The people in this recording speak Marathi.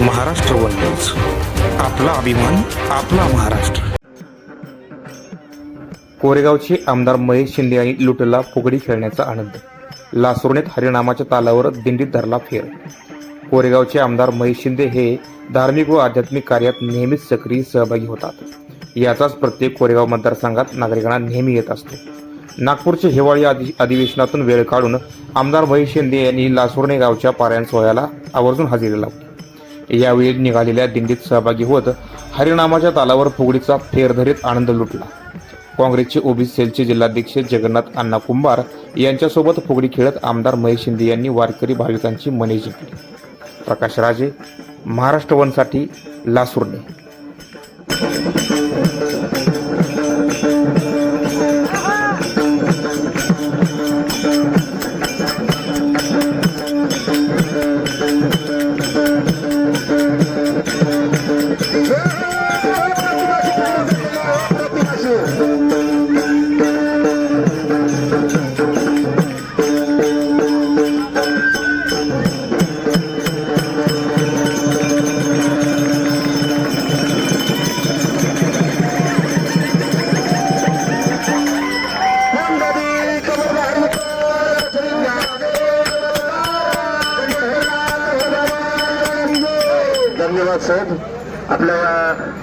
Maharashtra one news. आपला अभिमान आपला महाराष्ट्र. कोरेगावचे आमदार महेश शिंदे यांनी लुटला फुगडी खेळण्याचा आनंद. लासुर्णेत हरिनामाच्या तालावर दिंडीत धरला फेर. कोरेगावचे आमदार महेश शिंदे हे धार्मिक व आध्यात्मिक कार्यात नेहमीच सक्रिय सहभागी होतात. याचाच प्रत्येक कोरेगाव मतदारसंघात नागरिकांना नेहमी येत असतो. नागपूरच्या हिवाळी अधि अधिवेशनातून वेळ काढून आमदार महेश शिंदे यांनी लासुर्णे गावच्या पारायण सोहळ्याला आवर्जून हजेरी लावली. यावेळी निघालेल्या दिंडीत सहभागी होत हरिनामाच्या तालावर फुगडीचा फेर धरीत आनंद लुटला. काँग्रेसचे ओबीसी सेलचे जिल्हाध्यक्ष जगन्नाथ अण्णा कुंभार यांच्यासोबत फुगडी खेळत आमदार महेश शिंदे यांनी वारकरी भाविकांची मने जिंकली. प्रकाश राजे महाराष्ट्र वनसाठी लासुर्णे धन्यवाद साहेब आपल्या